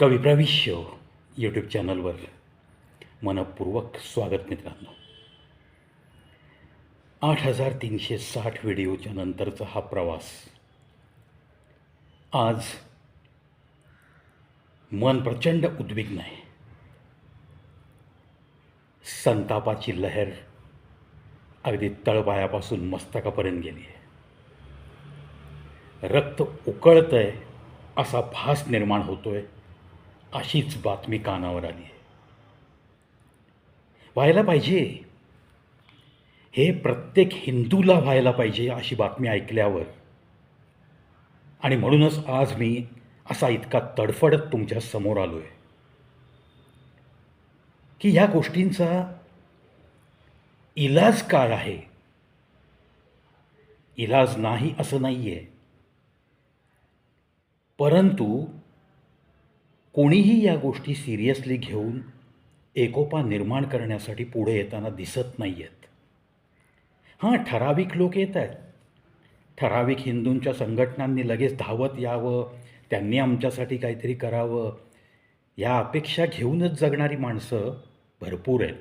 कविप्रविश्य YouTube चॅनलवर मनपूर्वक स्वागत मित्रांनो. आठ हजार तीनशे साठ व्हिडिओच्या नंतरचा हा प्रवास. आज मन प्रचंड उद्विग्न आहे. संतापाची लहर अगदी तळपायापासून मस्तकापर्यंत गेली आहे. रक्त उकळतंय असा भास निर्माण होतोय. अशीच बातमी कानावर आली. आहे व्हायला पाहिजे. हे प्रत्येक हिंदूला व्हायला पाहिजे अशी बातमी ऐकल्यावर. आणि म्हणूनच आज मी असा इतका तडफडत तुमच्यासमोर आलो आहे की ह्या गोष्टींचा इलाज काय आहे? इलाज नाही असं नाही आहे परंतु कोणीही या गोष्टी सिरियसली घेऊन एकोपा निर्माण करण्यासाठी पुढे येताना दिसत नाही आहेत हां ठराविक लोक येत आहेत. ठराविक हिंदूंच्या संघटनांनी लगेच धावत यावं त्यांनी आमच्यासाठी काहीतरी करावं या अपेक्षा घेऊनच जगणारी माणसं भरपूर आहेत.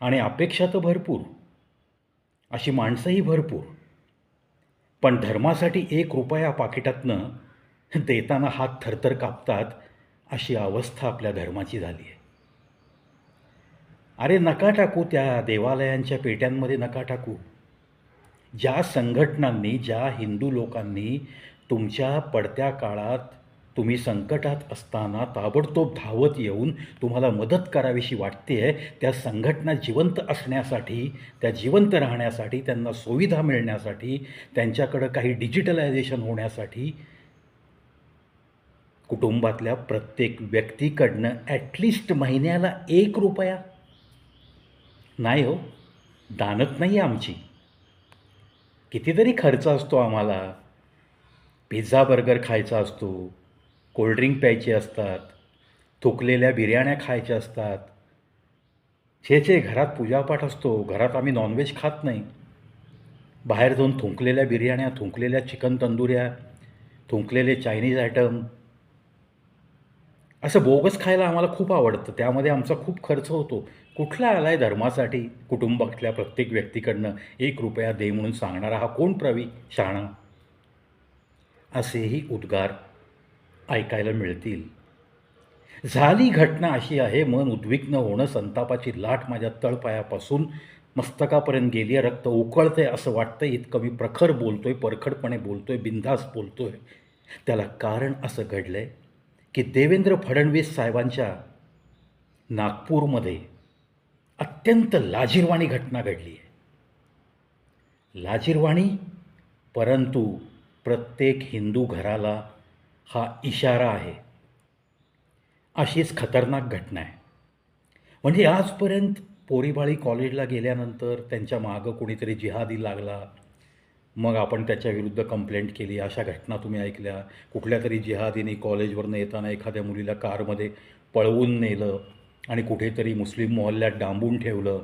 आणि अपेक्षा तर भरपूर अशी माणसंही भरपूर. पण धर्मासाठी एक रुपया पाकिटातनं देताना हात थरथर कापतात अशी अवस्था आपल्या धर्माची झाली आहे. अरे नका टाकू त्या देवालयांच्या पेट्यांमध्ये नका टाकू. ज्या संघटनांनी ज्या हिंदू लोकांनी तुमच्या पडत्या काळात तुम्ही संकटात असताना ताबडतोब धावत येऊन तुम्हाला मदत करावीशी वाटते आहे त्या संघटना जिवंत असण्यासाठी त्या जिवंत राहण्यासाठी त्यांना सुविधा मिळण्यासाठी त्यांच्याकडं काही डिजिटलायझेशन होण्यासाठी कुटुंबातल्या प्रत्येक व्यक्तीकडनं ॲटलिस्ट महिन्याला एक रुपया. नाही हो दानत नाही आहे आमची. कितीतरी खर्च असतो आम्हाला. पिझ्झा बर्गर खायचा असतो कोल्ड्रिंक प्यायचे असतात थुकलेल्या बिर्याण्या खायच्या असतात. छे छे घरात पूजापाठ असतो घरात आम्ही नॉनव्हेज खात नाही. बाहेर जाऊन थुंकलेल्या बिर्याण्या थुंकलेल्या चिकन तंदुऱ्या थुंकलेले चायनीज आयटम असं बोगस खायला आम्हाला खूप आवडतं. त्यामध्ये आमचा खूप खर्च होतो. कुठला आला आहे धर्मासाठी? कुटुंबातल्या प्रत्येक व्यक्तीकडनं एक रुपया दे म्हणून सांगणारा हा कोण प्रवी? शाणा. असेही उद्गार ऐकायला मिळतील. झाली घटना अशी आहे मन उद्विग्न होणं संतापाची लाट माझ्या तळपायापासून मस्तकापर्यंत गेली आहे. रक्त उकळतंय असं वाटतं इतकं मी प्रखर बोलतोय परखडपणे बोलतोय बिंदास बोलतोय. त्याला कारण असं घडलं आहे की देवेंद्र फडणवीस साहेबांच्या नागपूरमध्ये अत्यंत लाजीरवाणी घटना घडली आहे. लाजीरवाणी परंतु प्रत्येक हिंदू घराला हा इशारा आहे. अशीच खतरनाक घटना आहे. म्हणजे आजपर्यंत पोरीबाळी कॉलेजला गेल्यानंतर त्यांच्या मागं कोणीतरी जिहादी लागला मग आपण त्याच्याविरुद्ध कंप्लेंट केली अशा घटना तुम्ही ऐकल्या. कुठल्या तरी जिहादीने कॉलेजवरनं येताना एखाद्या मुलीला कारमध्ये पळवून नेलं आणि कुठेतरी मुस्लिम मोहल्ल्यात डांबून ठेवलं.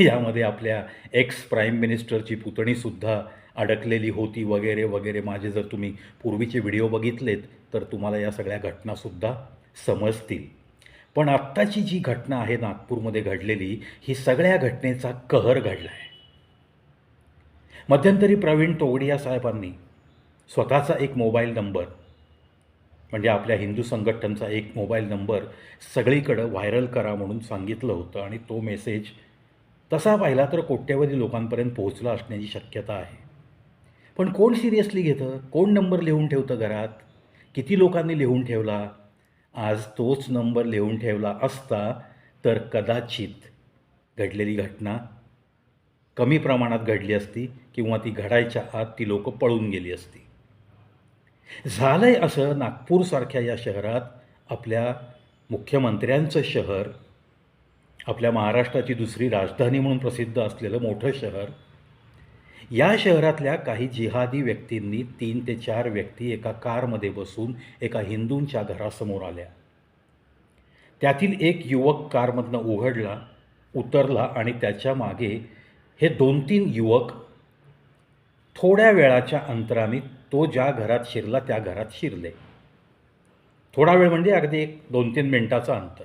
यामध्ये आपल्या एक्स प्राईम मिनिस्टरची पुतणीसुद्धा अडकलेली होती वगैरे वगैरे. माझे जर तुम्ही पूर्वीचे व्हिडिओ बघितलेत तर तुम्हाला या सगळ्या घटनासुद्धा समजतील. पण आत्ताची जी घटना आहे नागपूरमध्ये घडलेली ही सगळ्या घटनेचा कहर घडला आहे मध्यंतरी प्रवीण तोगडिया साहेबांनी स्वतःचा एक मोबाईल नंबर म्हणजे आपल्या हिंदू संघटनचा एक मोबाईल नंबर सगळीकडं व्हायरल करा म्हणून सांगितलं होतं आणि तो मेसेज तसा पाहिला तर कोट्यवधी लोकांपर्यंत पोहोचला असण्याची शक्यता आहे. पण कोण सिरियसली घेतं? कोण नंबर लिहून ठेवतं घरात? किती लोकांनी लिहून ठेवला? आज तोच नंबर लिहून ठेवला असता तर कदाचित घडलेली घटना कमी प्रमाणात घडली असती किंवा ती घडायच्या आत ती लोक पळून गेली असती. झालंय असं नागपूरसारख्या या शहरात आपल्या मुख्यमंत्र्यांचं शहर आपल्या महाराष्ट्राची दुसरी राजधानी म्हणून प्रसिद्ध असलेलं मोठं शहर या शहरातल्या काही जिहादी व्यक्तींनी तीन ते चार व्यक्ती एका कारमध्ये बसून एका हिंदूंच्या घरासमोर आल्या. त्यातील एक युवक कारमधनं उघडला उतरला आणि त्याच्यामागे हे दोन तीन युवक थोड्या वेळाच्या अंतराने तो ज्या घरात शिरला त्या घरात शिरले. थोडा वेळ म्हणजे अगदी एक दोन तीन मिनटाचं अंतर.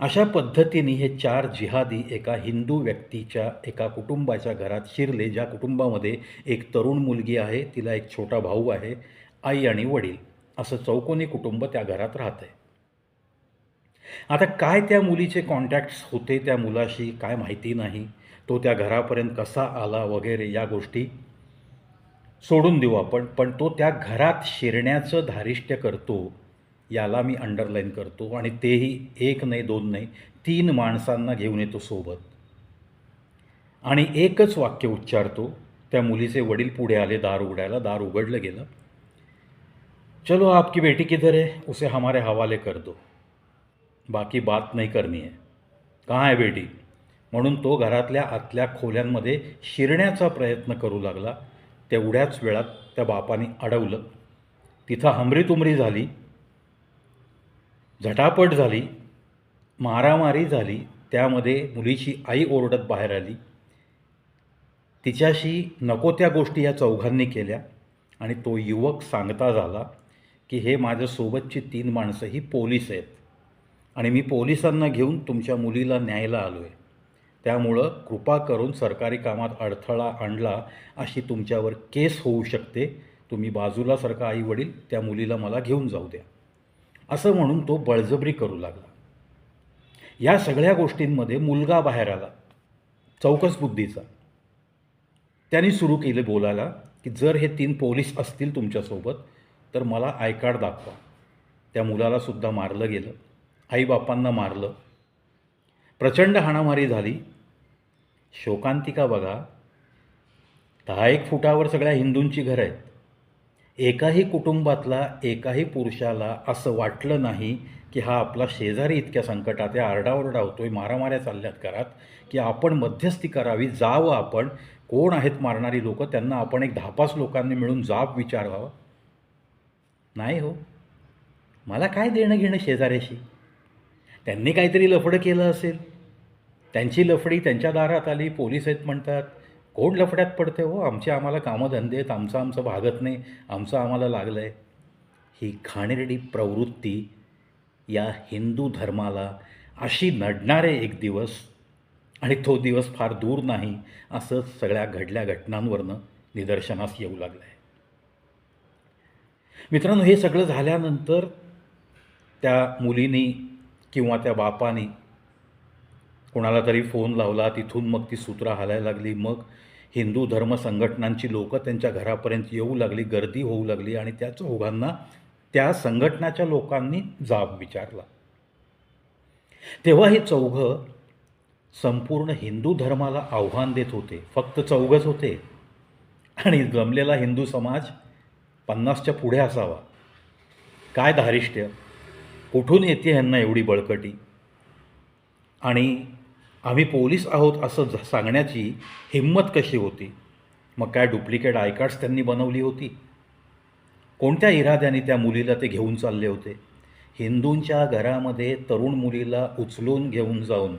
अशा पद्धतीने हे चार जिहादी एका हिंदू व्यक्तीच्या एका कुटुंबाच्या घरात शिरले ज्या कुटुंबामध्ये एक तरुण मुलगी आहे तिला एक छोटा भाऊ आहे आई आणि वडील. असं चौकोनी कुटुंब त्या घरात राहत आहे आता काय त्या मुलीचे कॉन्टॅक्ट्स होते त्या मुलाशी काय माहिती नाही. तो त्या घरापर्यंत कसा आला वगैरे या गोष्टी सोडून देऊ आपण. पण तो त्या घरात शिरण्याचं धारिष्ट्य करतो याला मी अंडरलाईन करतो आणि तेही एक नाही दोन नाही तीन माणसांना घेऊन येतो सोबत. आणि एकच वाक्य उच्चारतो. त्या मुलीचे वडील पुढे आले दार उघडायला दार उघडलं गेलं. चलो आपकी बेटी किधर है? उसे हमारे हवाले कर दो. बाकी बात नाही करनी है. कहाँ आहे बेटी? म्हणून तो घरातल्या आतल्या खोल्यांमध्ये शिरण्याचा प्रयत्न करू लागला. तेवढ्याच वेळात त्या बापाने अडवलं. तिथं हमरीतुमरी झाली. झटापट झाली. मारामारी झाली. त्यामध्ये मुलीची आई ओरडत बाहेर आली. तिच्याशी नको त्या गोष्टी या चौघांनी केल्या आणि तो युवक सांगता झाला की हे माझ्यासोबतची तीन माणसं ही पोलीस आहेत आणि मी पोलिसांना घेऊन तुमच्या मुलीला न्यायला आलो आहे त्यामुळं कृपा करून सरकारी कामात अडथळा आणला अशी तुमच्यावर केस होऊ शकते. तुम्ही बाजूला सरका आई वडील त्या मुलीला मला घेऊन जाऊ द्या. असं म्हणून तो बळजबरी करू लागला. या सगळ्या गोष्टींमध्ये मुलगा बाहेर आला. चौकस बुद्धीचा. त्यांनी सुरू केलं बोलायला की जर हे तीन पोलीस असतील तुमच्यासोबत तर मला आय कार्ड दाखवा. त्या मुलालासुद्धा मारलं गेलं. आईबापांना मारलं. प्रचंड हाणामारी झाली. शोकांतिका बघा. दहा एक फुटावर सगळ्या हिंदूंची घरं आहेत. एकाही कुटुंबातला एकाही पुरुषाला असं वाटलं नाही की हा आपला शेजारी इतक्या संकटात आहे आरडाओरडा होतोय मारामाऱ्या चालल्यात घरात की आपण मध्यस्थी करावी जावं आपण. कोण आहेत मारणारी लोक? त्यांना आपण एक दहा पाच लोकांनी मिळून जाब विचारावा. नाही हो. मला काय देणं घेणं शेजाऱ्याशी? त्यांनी काहीतरी लफडं केलं असेल. त्यांची लफडी त्यांच्या दारात आली पोलीस आहेत म्हणतात. कोण लफड्यात पडते हो? आमचे आम्हाला कामधंदे आहेत आमचं आमचं भागत नाही आमचं आम्हाला लागलं आहे ही घाणेरडी प्रवृत्ती या हिंदू धर्माला अशी नडणारे एक दिवस आणि तो दिवस फार दूर नाही असं सगळ्या घडल्या घटनांवरनं निदर्शनास येऊ लागलं आहे मित्रांनो हे सगळं झाल्यानंतर त्या मुलीनी किंवा त्या बापाने कोणाला तरी फोन लावला तिथून मग ती सूत्रं हालायला लागली. मग हिंदू धर्म संघटनांची लोकं त्यांच्या घरापर्यंत येऊ लागली गर्दी होऊ लागली आणि त्या चौघांना त्या संघटनाच्या लोकांनी जाब विचारला. तेव्हा हे चौघं संपूर्ण हिंदू धर्माला आव्हान देत होते. फक्त चौघच होते. आणि जमलेला हिंदू समाज पन्नासच्या पुढे असावा. काय धारिष्ट्य? कुठून येते ह्यांना एवढी बळकटी? आणि आम्ही पोलीस आहोत असं सांगण्याची हिंमत कशी होती? मग काय डुप्लिकेट आय कार्ड्स त्यांनी बनवली होती? कोणत्या इराद्याने त्या मुलीला ते घेऊन चालले होते? हिंदूंच्या घरामध्ये तरुण मुलीला उचलून घेऊन जाऊन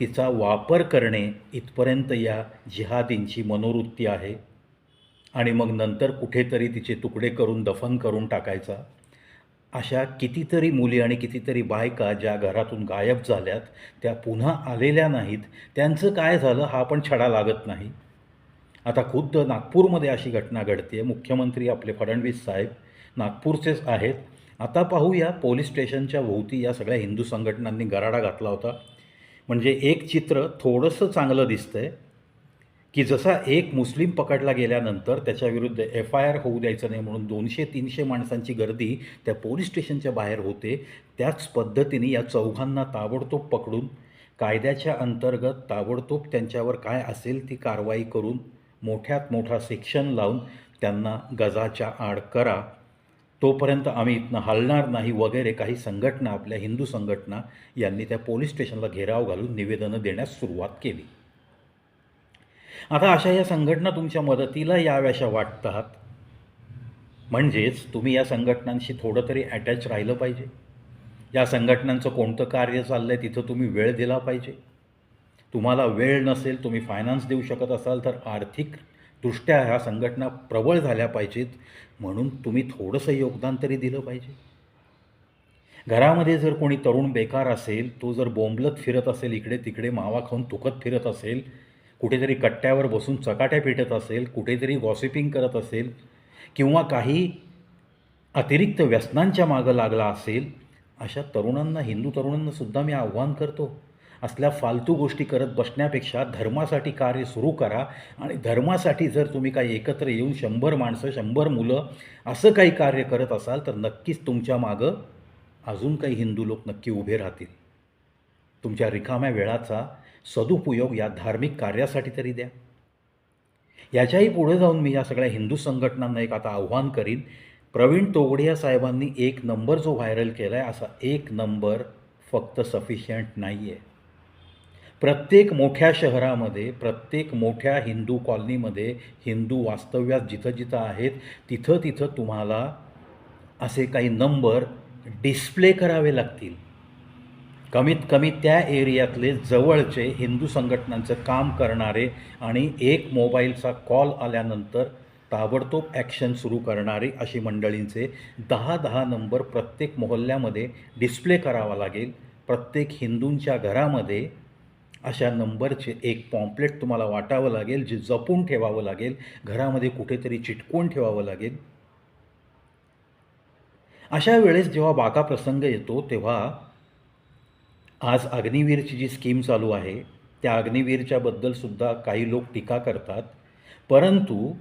तिचा वापर करणे इथपर्यंत या जिहादींची मनोवृत्ती आहे. आणि मग नंतर कुठेतरी तिचे तुकडे करून दफन करून टाकायचा. अशा कितीतरी मुली आणि कितीतरी बायका ज्या घरातून गायब झाल्यात त्या पुन्हा आलेल्या नाहीत त्यांचं काय झालं हा पण छडा लागत नाही. आता खुद्द नागपूरमध्ये अशी घटना घडते मुख्यमंत्री आपले फडणवीस साहेब नागपूरचेच आहेत. आता पाहूया पोलीस स्टेशनच्या भोवती या सगळ्या हिंदू संघटनांनी गराडा घातला होता. म्हणजे एक चित्र थोडंसं चांगलं दिसतंय. की जसा एक मुस्लिम पकडला गेल्यानंतर त्याच्याविरुद्ध एफ आय आर होऊ द्यायचं नाही म्हणून दोनशे तीनशे माणसांची गर्दी त्या पोलीस स्टेशनच्या बाहेर होते त्याच पद्धतीने या चौघांना ताबडतोब पकडून कायद्याच्या अंतर्गत ताबडतोब त्यांच्यावर काय असेल ती कारवाई करून मोठ्यात मोठा सेक्शन लावून त्यांना गजाच्या आड करा. तोपर्यंत आम्ही इथनं हलणार नाही वगैरे काही संघटना आपल्या हिंदू संघटना यांनी त्या पोलीस स्टेशनला घेराव घालून निवेदनं देण्यास सुरुवात केली. आता अशा या संघटना तुमच्या मदतीला याव्याशा वाटतात. म्हणजेच तुम्ही या संघटनांशी थोडं तरी अटॅच राहिलं पाहिजे. या संघटनांचं कोणतं कार्य चाललं आहे तिथं तुम्ही वेळ दिला पाहिजे. तुम्हाला वेळ नसेल तुम्ही फायनान्स देऊ शकत असाल तर आर्थिक दृष्ट्या ह्या संघटना प्रबळ झाल्या पाहिजेत. म्हणून तुम्ही थोडंसं योगदान तरी दिलं पाहिजे. घरामध्ये जर कोणी तरुण बेकार असेल तो जर बोंबलत फिरत असेल इकडे तिकडे मावा खाऊन तुकत फिरत असेल कुठेतरी कट्ट्यावर बसून चकाट्या पेटत असेल कुठेतरी गॉसिपिंग करत असेल किंवा काही अतिरिक्त व्यसनांच्या मागं लागला असेल अशा तरुणांना हिंदू तरुणांना सुद्धा मी आव्हान करतो. असल्या फालतू गोष्टी करत बसण्यापेक्षा धर्मासाठी कार्य सुरू करा आणि धर्मासाठी जर तुम्ही काही एकत्र येऊन शंभर माणसं शंभर मुलं असं काही कार्य करत असाल तर नक्कीच तुमच्या मागं अजून काही हिंदू लोक नक्की उभे राहतील. तुमच्या रिकाम्या वेळाचा सदुपयोग या धार्मिक कार्यासाठी तरी द्या. याच्याही पुढे जाऊन मी या सगळ्या हिंदू संघटनांना एक आता आव्हान करीन. प्रवीण तोगडिया साहेबांनी एक नंबर जो व्हायरल केला आहे असा एक नंबर फक्त सफिशियंट नाही आहे प्रत्येक मोठ्या शहरामध्ये प्रत्येक मोठ्या हिंदू कॉलनीमध्ये हिंदू वास्तव्यात जिथं जिथं आहेत तिथं तिथं तुम्हाला असे काही नंबर डिस्प्ले करावे लागतील. कमीत कमी त्या एरियातले जवळचे हिंदू संघटनांचं काम करणारे आणि एक मोबाईलचा कॉल आल्यानंतर ताबडतोब ॲक्शन सुरू करणारे अशी मंडळींचे दहा दहा नंबर प्रत्येक मोहल्ल्यामध्ये डिस्प्ले करावा लागेल. प्रत्येक हिंदूंच्या घरामध्ये अशा नंबरचे एक पॉम्पलेट तुम्हाला वाटावं लागेल जे जपून ठेवावं लागेल घरामध्ये कुठेतरी चिटकवून ठेवावं लागेल. अशा वेळेस जेव्हा बाका प्रसंग येतो तेव्हा आज अग्निवीरची जी स्कीम चालू आहे त्या अग्निवीरच्याबद्दलसुद्धा काही लोक टीका करतात. परंतु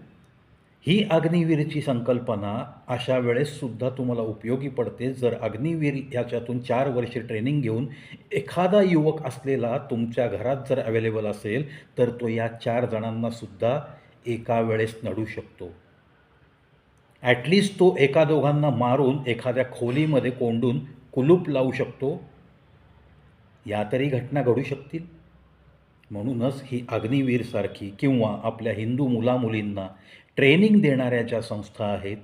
ही अग्निवीरची संकल्पना अशा वेळेससुद्धा तुम्हाला उपयोगी पडते जर अग्निवीर याच्यातून चार वर्षे ट्रेनिंग घेऊन एखादा युवक असलेला तुमच्या घरात जर अवेलेबल असेल तर तो या चार जणांनासुद्धा एका वेळेस नडू शकतो. ॲटलिस्ट तो एका दोघांना मारून एखाद्या खोलीमध्ये कोंडून कुलूप लावू शकतो. या तरी घटना घडू शकतील. म्हणूनच ही अग्निवीरसारखी किंवा आपल्या हिंदू मुलामुलींना ट्रेनिंग देणाऱ्या ज्या संस्था आहेत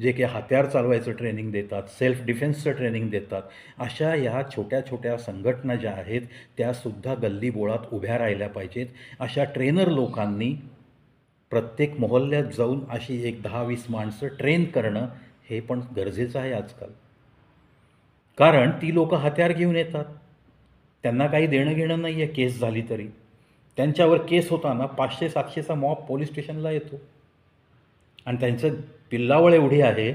जे की हत्यार चालवायचं ट्रेनिंग देतात सेल्फ डिफेन्सचं ट्रेनिंग देतात अशा ह्या छोट्या छोट्या संघटना ज्या आहेत त्यासुद्धा गल्लीबोळात उभ्या राहिल्या पाहिजेत. अशा ट्रेनर लोकांनी प्रत्येक मोहल्ल्यात जाऊन अशी एक दहा वीस माणसं ट्रेन करणं हे पण गरजेचं आहे आजकाल. कारण ती लोकं हत्यार घेऊन येतात. त्यांना काही देणं घेणं नाही आहे केस झाली तरी. त्यांच्यावर केस होताना पाचशे सातशेचा मॉब पोलीस स्टेशनला येतो. आणि त्यांचं पिल्लावळ एवढी आहे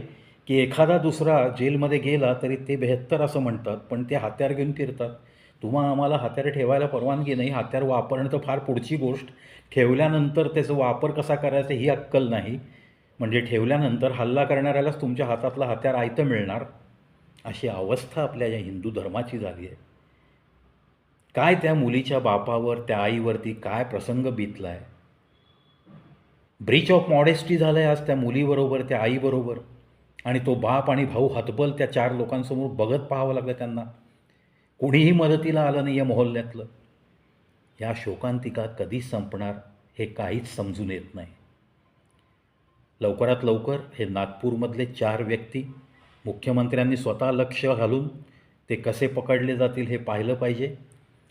की एखादा दुसरा जेलमध्ये गेला तरी ते बेहत्तर असं म्हणतात पण ते हत्यार घेऊन फिरतात. तुम्हा आम्हाला हत्यार ठेवायला परवानगी नाही हत्यार वापरणं तर फार पुढची गोष्ट. ठेवल्यानंतर त्याचा वापर कसा करायचा ही अक्कल नाही. म्हणजे ठेवल्यानंतर हल्ला करणाऱ्यालाच तुमच्या हातातला हत्यार आयतं मिळणार? अशी अवस्था आपल्या या हिंदू धर्माची झाली आहे. काय त्या मुलीच्या बापावर त्या आईवरती काय प्रसंग बितला आहे ब्रीच ऑफ मॉडेस्टी झालं आहे आज त्या मुलीबरोबर त्या आईबरोबर. आणि तो बाप आणि भाऊ हतबल त्या चार लोकांसमोर बघत पाहावं लागलं त्यांना. कुणीही मदतीला आलं नाही या मोहल्ल्यातलं. या शोकांतिका कधी संपणार हे काहीच समजून येत नाही. लवकरात लवकर हे नागपूरमधले चार व्यक्ती मुख्यमंत्र्यांनी स्वतः लक्ष घालून ते कसे पकडले जातील हे पाहिलं पाहिजे.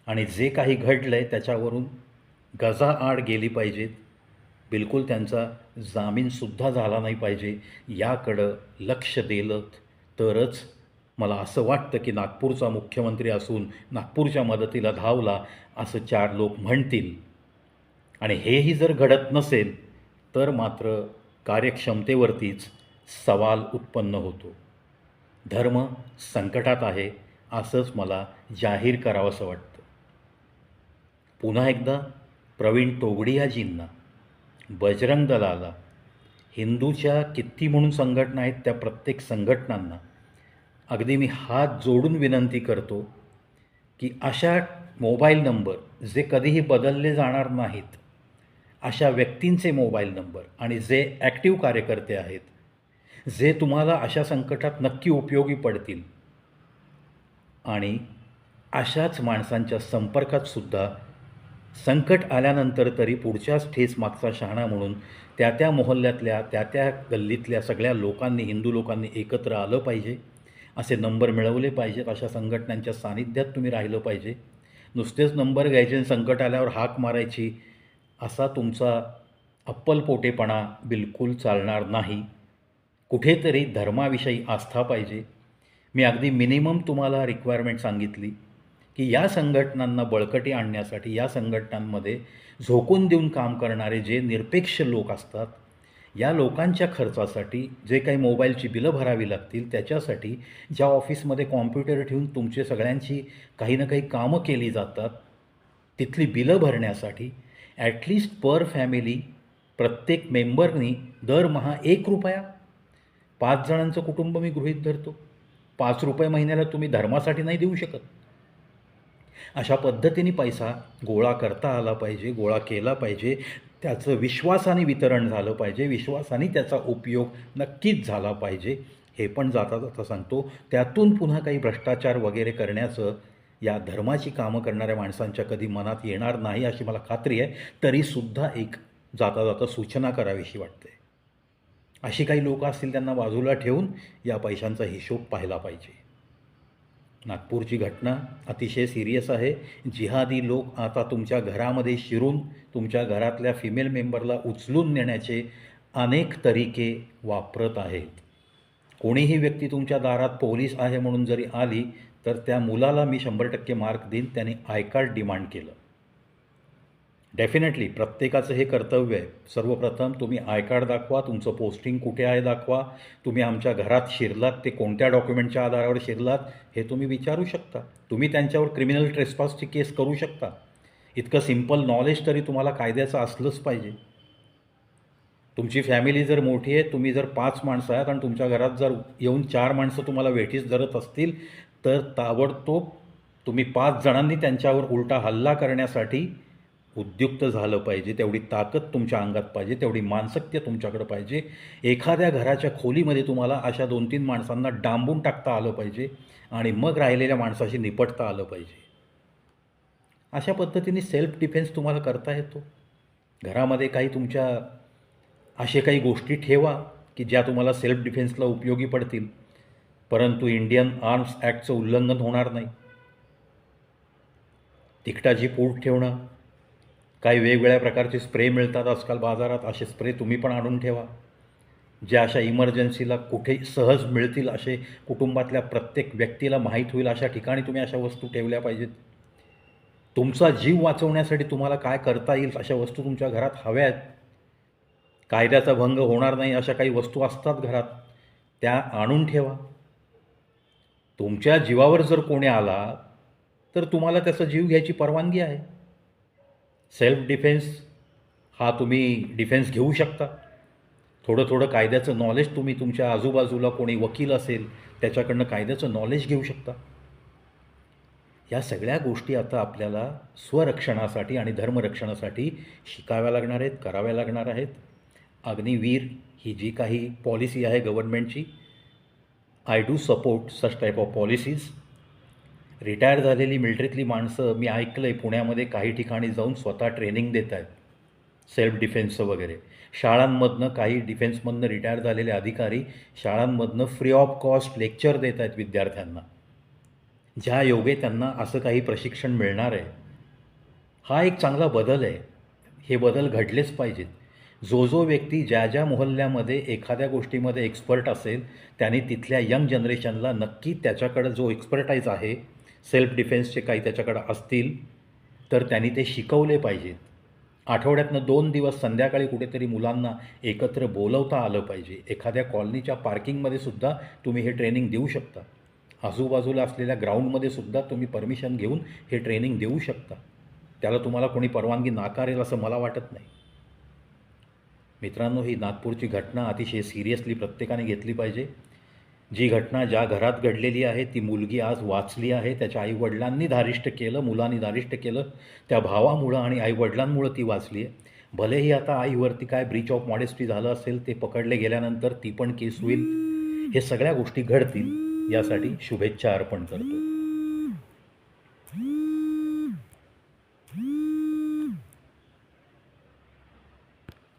आणि जे काही घडलं आहे त्याच्यावरून गजाआड गेली पाहिजेत. बिलकुल त्यांचा जामीनसुद्धा झाला नाही पाहिजे. याकडं लक्ष दिलं तरच मला असं वाटतं की नागपूरचा मुख्यमंत्री असून नागपूरच्या मदतीला धावला असं चार लोक म्हणतील. आणि हेही जर घडत नसेल तर मात्र कार्यक्षमतेवरतीच सवाल उत्पन्न होतो. धर्म संकटात आहे असंच मला जाहीर करावंसं वाटतं. पुन्हा एकदा प्रवीण तोगडियाजींना बजरंग दलाला हिंदूच्या किती म्हणून संघटना आहेत त्या प्रत्येक संघटनांना अगदी मी हात जोडून विनंती करतो की अशा मोबाईल नंबर जे कधीही बदलले जाणार नाहीत अशा व्यक्तींचे मोबाईल नंबर आणि जे ॲक्टिव्ह कार्यकर्ते आहेत जे तुम्हाला अशा संकटात नक्की उपयोगी पडतील. आणि अशाच माणसांच्या संपर्कात सुद्धा संकट आल्यानंतर तरी पुढच्याच ठेस मागचा शहाणा म्हणून त्या त्या मोहल्ल्यातल्या त्या त्या गल्लीतल्या सगळ्या लोकांनी हिंदू लोकांनी एकत्र आलं पाहिजे असे नंबर मिळवले पाहिजेत अशा संघटनांच्या सानिध्यात तुम्ही राहिलं पाहिजे. नुसतेच नंबर घ्यायचे आणि संकट आल्यावर हाक मारायची असा तुमचा अप्पलपोटेपणा बिलकुल चालणार नाही. कुठेतरी धर्माविषयी आस्था पाहिजे. मी अगदी मिनिमम तुम्हाला रिक्वायरमेंट सांगितली. की या संघटनांना बळकटी आणण्यासाठी या संघटनांमध्ये झोकून देऊन काम करणारे जे निरपेक्ष लोक असतात या लोकांच्या खर्चासाठी जे काही मोबाईलची बिलं भरावी लागतील त्याच्यासाठी ज्या ऑफिसमध्ये कॉम्प्युटर ठेवून तुमचे सगळ्यांची काही ना काही कामं केली जातात तिथली बिलं भरण्यासाठी ॲटलिस्ट पर फॅमिली प्रत्येक मेंबरनी दरमहा एक रुपया. पाच जणांचं कुटुंब मी गृहीत धरतो. पाच रुपये महिन्याला तुम्ही धर्मासाठी नाही देऊ शकत. अशा पद्धतीने पैसा गोळा करता आला पाहिजे गोळा केला पाहिजे. त्याचं विश्वासाने वितरण झालं पाहिजे. विश्वासाने त्याचा उपयोग नक्कीच झाला पाहिजे. हे पण जाता जाता सांगतो. त्यातून पुन्हा काही भ्रष्टाचार वगैरे करण्याचं या धर्माची कामं करणाऱ्या माणसांच्या कधी मनात येणार नाही अशी मला खात्री आहे. तरीसुद्धा एक जाता जाता सूचना करावीशी वाटते. अशी काही लोकं असतील त्यांना बाजूला ठेवून या पैशांचा हिशोब पाहिला पाहिजे. नागपूरची घटना अतिशय सिरियस आहे. जिहादी लोक आता तुमच्या घरामध्ये शिरून तुमच्या घरातल्या फिमेल मेंबरला उचलून नेण्याचे अनेक तरीके वापरत आहेत. कोणीही व्यक्ती तुमच्या दारात पोलीस आहे म्हणून जरी आली तर त्या मुलाला मी शंभर टक्के मार्क देईन. त्याने आयकार्ड डिमांड केलं. डेफिनेटली प्रत्येकाचं हे कर्तव्य आहे. सर्वप्रथम तुम्ही आय कार्ड दाखवा तुमचं पोस्टिंग कुठे आहे दाखवा. तुम्ही आमच्या घरात शिरलात ते कोणत्या डॉक्युमेंटच्या आधारावर शिरलात हे तुम्ही विचारू शकता. तुम्ही त्यांच्यावर क्रिमिनल ट्रेसपासची केस करू शकता. इतकं सिंपल नॉलेज तरी तुम्हाला कायद्याचं असलंच पाहिजे. तुमची फॅमिली जर मोठी आहे तुम्ही जर पाच माणसं आहात आणि तुमच्या घरात जर येऊन चार माणसं तुम्हाला वेठीस धरत असतील तर ताबडतोब तुम्ही पाच जणांनी त्यांच्यावर उलटा हल्ला करण्यासाठी उद्युक्त झालं पाहिजे तेवढी ताकद तुमच्या अंगात पाहिजे तेवढी मानसक्य तुमच्याकडं पाहिजे. एखाद्या घराच्या खोलीमध्ये तुम्हाला अशा दोन तीन माणसांना डांबून टाकता आलं पाहिजे आणि मग राहिलेल्या माणसाशी निपटता आलं पाहिजे. अशा पद्धतीने सेल्फ डिफेन्स तुम्हाला करता येतो. घरामध्ये काही तुमच्या असे काही गोष्टी ठेवा की ज्या तुम्हाला सेल्फ डिफेन्सला उपयोगी पडतील. परंतु इंडियन आर्म्स ॲक्टचं उल्लंघन होणार नाही. तिकटाची पूट ठेवणं काही वेगवेगळ्या प्रकारचे स्प्रे मिळतात आजकाल बाजारात असे स्प्रे तुम्ही पण आणून ठेवा. ज्या अशा इमर्जन्सीला कुठे सहज मिळतील असे कुटुंबातल्या प्रत्येक व्यक्तीला माहीत होईल अशा ठिकाणी तुम्ही अशा वस्तू ठेवल्या पाहिजेत. तुमचा जीव वाचवण्यासाठी तुम्हाला काय करता येईल अशा वस्तू तुमच्या घरात हव्या आहेत. कायद्याचा भंग होणार नाही अशा काही वस्तू असतात घरात. त्या आणून ठेवा. तुमच्या जीवावर जर कोणी आला तर तुम्हाला त्याचा जीव घ्यायची परवानगी आहे. सेल्फ डिफेन्स हा तुम्ही डिफेन्स घेऊ शकता. थोडं थोडं कायद्याचं नॉलेज तुम्ही तुमच्या आजूबाजूला कोणी वकील असेल त्याच्याकडनं कायद्याचं नॉलेज घेऊ शकता. या सगळ्या गोष्टी आता आपल्याला स्वरक्षणासाठी आणि धर्मरक्षणासाठी शिकाव्या लागणार आहेत कराव्या लागणार आहेत. अग्निवीर ही जी काही पॉलिसी आहे गव्हर्नमेंटची I do support such type of policies retire झालेली मिलिटरीतली माणसं मी ऐकलं आहे पुण्यामध्ये काही ठिकाणी जाऊन स्वतः ट्रेनिंग देत आहेत. सेल्फ डिफेन्सचं वगैरे. शाळांमधनं काही डिफेन्समधनं रिटायर झालेले अधिकारी शाळांमधनं फ्री ऑफ कॉस्ट लेक्चर देत आहेत विद्यार्थ्यांना. ज्या योगे त्यांना असं काही प्रशिक्षण मिळणार आहे. हा एक चांगला बदल आहे. हे बदल घडलेच पाहिजेत. जो जो व्यक्ती ज्या ज्या मोहल्ल्यामध्ये एखाद्या गोष्टीमध्ये एक्सपर्ट असेल त्याने तिथल्या यंग जनरेशनला नक्की त्याच्याकडं जो एक्सपर्टाईज आहे सेल्फ डिफेन्सचे काही त्याच्याकडं असतील तर त्यांनी ते शिकवले पाहिजेत. आठवड्यातनं दोन दिवस संध्याकाळी कुठेतरी मुलांना एकत्र बोलवता आलं पाहिजे. एखाद्या कॉलनीच्या पार्किंगमध्ये सुद्धा तुम्ही हे ट्रेनिंग देऊ शकता. आजूबाजूला असलेल्या ग्राउंडमध्ये सुद्धा तुम्ही परमिशन घेऊन हे ट्रेनिंग देऊ शकता. त्याला तुम्हाला कोणी परवानगी नाकारेल असं मला वाटत नाही. मित्रांनो ही नागपूरची घटना अतिशय सिरियसली प्रत्येकाने घेतली पाहिजे. जी घटना ज्या घरात घडलेली आहे ती मुलगी आज वाचली आहे त्याच्या आईवडिलांनी धारिष्ट केलं मुलांनी धारिष्ट केलं त्या भावामुळं आणि आईवडिलांमुळं ती वाचली आहे. भलेही आता आईवरती काय ब्रीच ऑफ मॉडेस्टी झालं असेल ते पकडले गेल्यानंतर ती पण केस होईल. हे सगळ्या गोष्टी घडतील यासाठी शुभेच्छा अर्पण करतो.